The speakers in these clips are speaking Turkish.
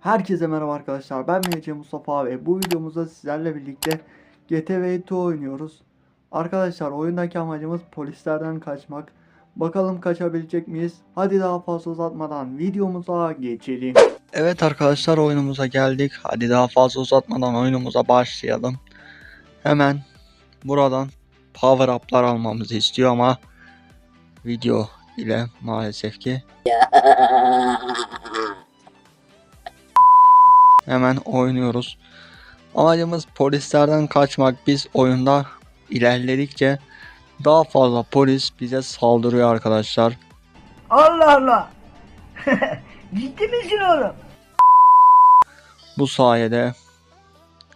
Herkese merhaba arkadaşlar. Ben MC Mustafa ve bu videomuzda sizlerle birlikte GTV 2 oynuyoruz. Arkadaşlar oyundaki amacımız polislerden kaçmak. Bakalım kaçabilecek miyiz? Hadi daha fazla uzatmadan videomuza geçelim. Evet arkadaşlar oyunumuza geldik. Hadi daha fazla uzatmadan oyunumuza başlayalım. Hemen buradan power up'lar almamızı istiyor ama video ile maalesef ki Hemen oynuyoruz. Amacımız polislerden kaçmak. Biz oyunda ilerledikçe daha fazla polis bize saldırıyor arkadaşlar. Allah Allah. Ciddi misin oğlum? Bu sayede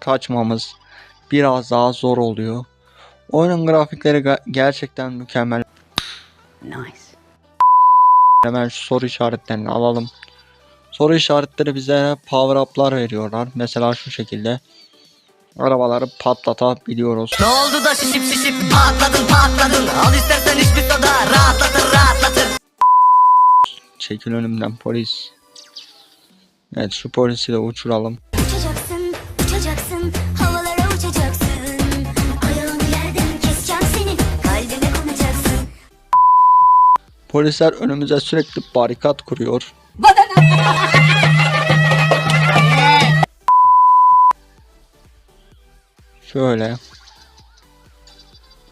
kaçmamız biraz daha zor oluyor. Oyunun grafikleri gerçekten mükemmel. Nice. Hemen şu soru işaretlerini alalım. Soru işaretleri bize power up'lar veriyorlar. Mesela şu şekilde. Arabaları patlatabiliyoruz. Ne oldu da şişip şişip patladın patladın Al istersen hiçbir soda rahatlatır rahatlatır Çekil önümden polis. Evet şu polisi de uçuralım. Uçacaksın, uçacaksın, havalara uçacaksın. Ayağını yerden keseceğim seni, kalbime konacaksın. Polisler önümüze sürekli barikat kuruyor. Şöyle.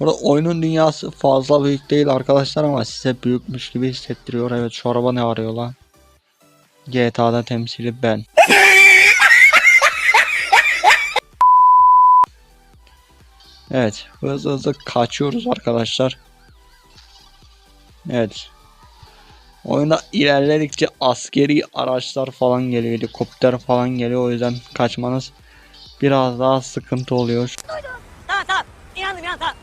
Burada oyunun dünyası fazla büyük değil arkadaşlar ama size büyükmüş gibi hissettiriyor. Evet şu araba ne arıyor lan? GTA'da temsili ben. Evet hızlı hızlı kaçıyoruz arkadaşlar. Evet. Oyunda ilerledikçe askeri araçlar falan geliyor, helikopter falan geliyor. O yüzden kaçmanız biraz daha sıkıntı oluyor. Tamam tamam inandım inandım tamam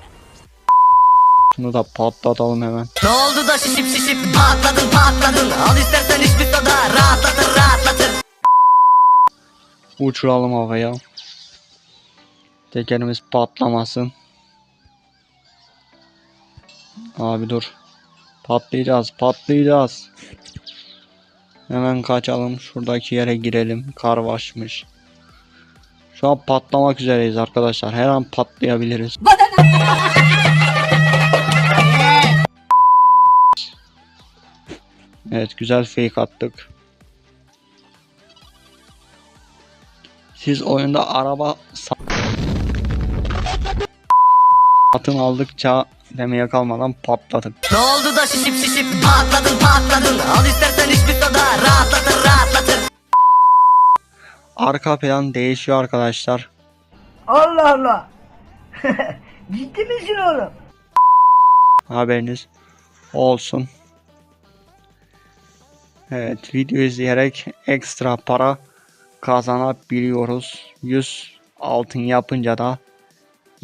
Şunu da patlatalım hemen. Ne oldu da şişip şişip patladın patladın Al istersen hiçbir soda rahatlatır rahatlatır Uçuralım havaya. Tekerimiz patlamasın. Abi dur. Patlayacağız, patlayacağız. Hemen kaçalım. Şuradaki yere girelim. Kar başmış. Şu an patlamak üzereyiz arkadaşlar. Her an patlayabiliriz. Evet güzel fake attık. Siz oyunda araba sa- satın aldıkça demeye kalmadan patladık. Ne oldu da şişip şişip patladın patladın Al istersen hiçbir soda rahatlatır rahatlatır Arka plan değişiyor arkadaşlar. Allah Allah. Ciddi misin oğlum? Haberiniz olsun. Evet video izleyerek ekstra para kazanabiliyoruz. 100 altın yapınca da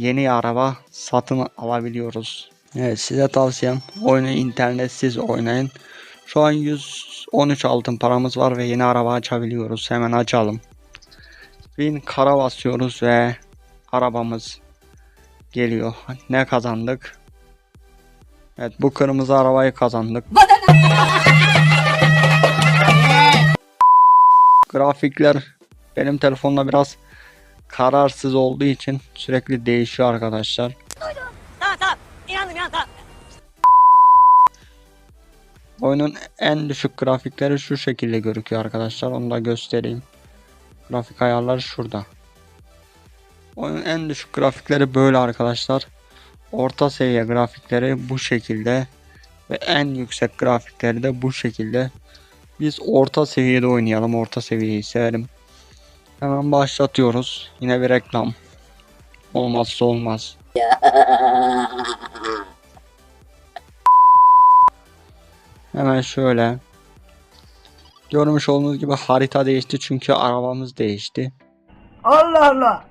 yeni araba satın alabiliyoruz. Evet size tavsiyem oyunu internetsiz oynayın. Şu an 113 altın paramız var ve yeni araba açabiliyoruz. Hemen açalım. Bin kara basıyoruz ve arabamız geliyor. Ne kazandık? Evet bu kırmızı arabayı kazandık. Grafikler benim telefonda biraz kararsız olduğu için sürekli değişiyor arkadaşlar. Tamam tamam inandım tamam Oyunun en düşük grafikleri şu şekilde gözüküyor arkadaşlar. Onu da göstereyim. Grafik ayarları şurada. Oyunun en düşük grafikleri böyle arkadaşlar. Orta seviye grafikleri bu şekilde. Ve en yüksek grafikleri de bu şekilde. Biz orta seviyede oynayalım. Orta seviyeyi severim. Hemen başlatıyoruz. Yine bir reklam. Olmazsa olmaz. Hemen şöyle. Görmüş olduğunuz gibi harita değişti çünkü arabamız değişti. Allah Allah.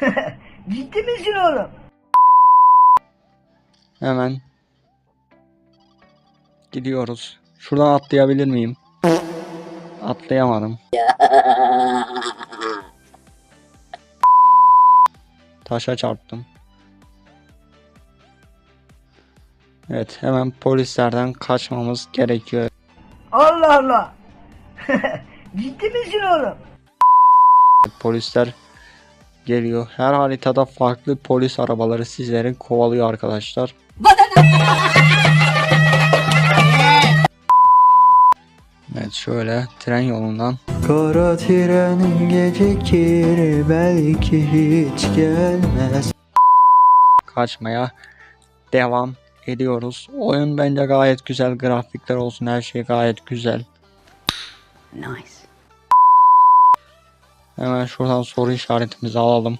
Ciddi misin oğlum? Hemen gidiyoruz. Şuradan atlayabilir miyim? Atlayamadım. Taşa çarptım. Evet hemen polislerden kaçmamız gerekiyor. Allah Allah. Ciddi misin oğlum? Polisler geliyor. Her haritada farklı polis arabaları sizleri kovalıyor arkadaşlar. Evet şöyle tren yolundan. Kara trenin gecikir belki hiç gelmez. Kaçmaya devam ediyoruz. Oyun bence gayet güzel. Grafikler olsun her şey gayet güzel. Nice. Hemen şuradan soru işaretimizi alalım.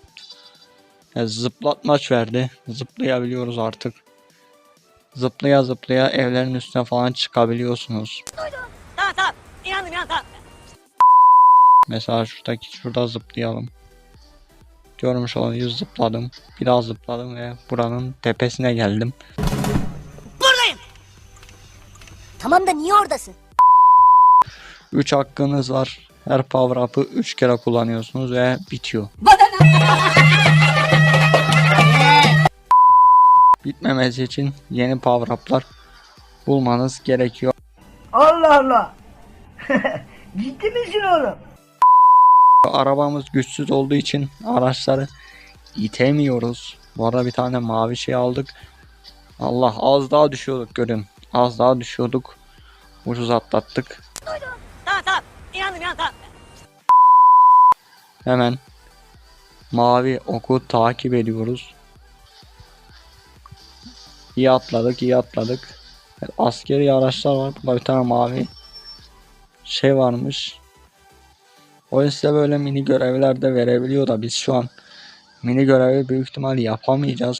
Ya zıplatmaç verdi. Zıplayabiliyoruz artık. Zıplaya zıplaya evlerin üstüne falan çıkabiliyorsunuz. Mesela şuradaki şurada zıplayalım. Görmüş olan yüz zıpladım. Bir daha zıpladım ve buranın tepesine geldim. Buradayım. Tamam da niye oradasın? 3 hakkınız var. Her power up'ı 3 kere kullanıyorsunuz ve bitiyor. Bitmemesi için yeni power up'lar bulmanız gerekiyor. Allah Allah. Ciddi misin oğlum? Arabamız güçsüz olduğu için araçları itemiyoruz. Bu arada bir tane mavi şey aldık. Allah az daha düşüyorduk görün. Az daha düşüyorduk. Ucuz atlattık. Tamam tamam. İnandım tamam. Hemen mavi oku takip ediyoruz. İyi atladık, iyi atladık. Askeri araçlar var. Burada bir tane mavi şey varmış. Oyun size böyle mini görevler de verebiliyor da biz şu an mini görevi büyük ihtimal yapamayacağız.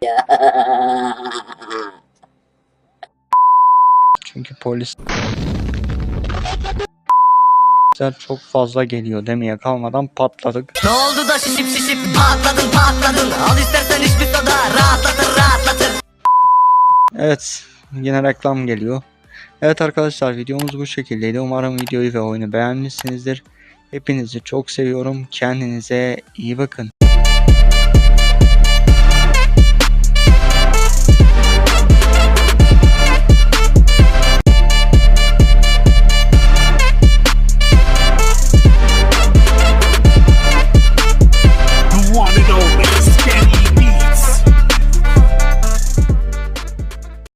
Çünkü polis çok fazla geliyor demeye kalmadan patladık. Ne oldu da şişip şişip patladın patladın. Al istersen hiçbir soda rahatlatır rahatlatır. Evet yine reklam geliyor. Evet arkadaşlar videomuz bu şekildeydi. Umarım videoyu ve oyunu beğenmişsinizdir. Hepinizi çok seviyorum. Kendinize iyi bakın.